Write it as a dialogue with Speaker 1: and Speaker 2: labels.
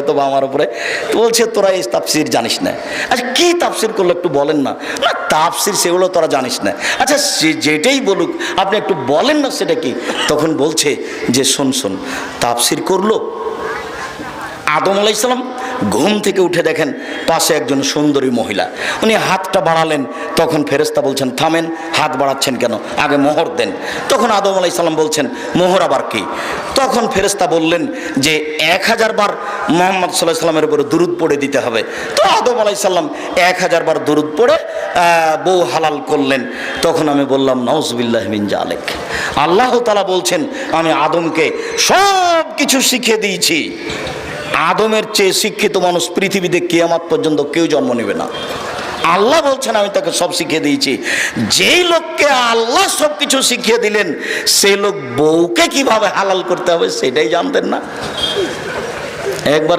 Speaker 1: হয়তো বা আমার উপরে। তো বলছে, তোরা এই তাফসির জানিস না। আচ্ছা কি তাফসির করল একটু বলেন না। না, তাফসির সেগুলো তোরা জানিস না। আচ্ছা সে যেটাই বলুক, আপনি একটু বলেন না সেটা কি? তখন বলছে যে, শোন শোন, তাফসির করল? আদম আলাইসালাম ঘুম থেকে উঠে দেখেন, পাশে একজন সুন্দরী মহিলা। উনি হাতটা বাড়ালেন, তখন ফেরেস্তা বলছেন, থামেন, হাত বাড়াচ্ছেন কেন? আগে মোহর দেন। তখন আদম আলাইসাল্লাম বলছেন, মোহর আবার কি? তখন ফেরেস্তা বললেন যে, এক হাজার বার মোহাম্মদ সাল্লাহ সাল্লামের উপরে দুরুদ পড়ে দিতে হবে। তো আদম আলাইসাল্লাম এক হাজার বার দুরুদ পড়ে বউ হালাল করলেন। তখন আমি বললাম নওজবিল্লাহ মিন জালেক আল্লাহ তালা বলছেন, আমি আদমকে সব কিছু শিখিয়ে দিয়েছি। আদমের চেয়ে শিক্ষিত মানুষ পৃথিবীতে কেয়ামাত পর্যন্ত কেউ জন্ম নেবে না। আল্লাহ বলছেন, আমি তাকে সব শিখিয়ে দিয়েছি। যেই লোককে আল্লাহ সব কিছু শিখিয়ে দিলেন, সেই লোক বউকে কীভাবে হালাল করতে হবে সেটাই জানতেন না। একবার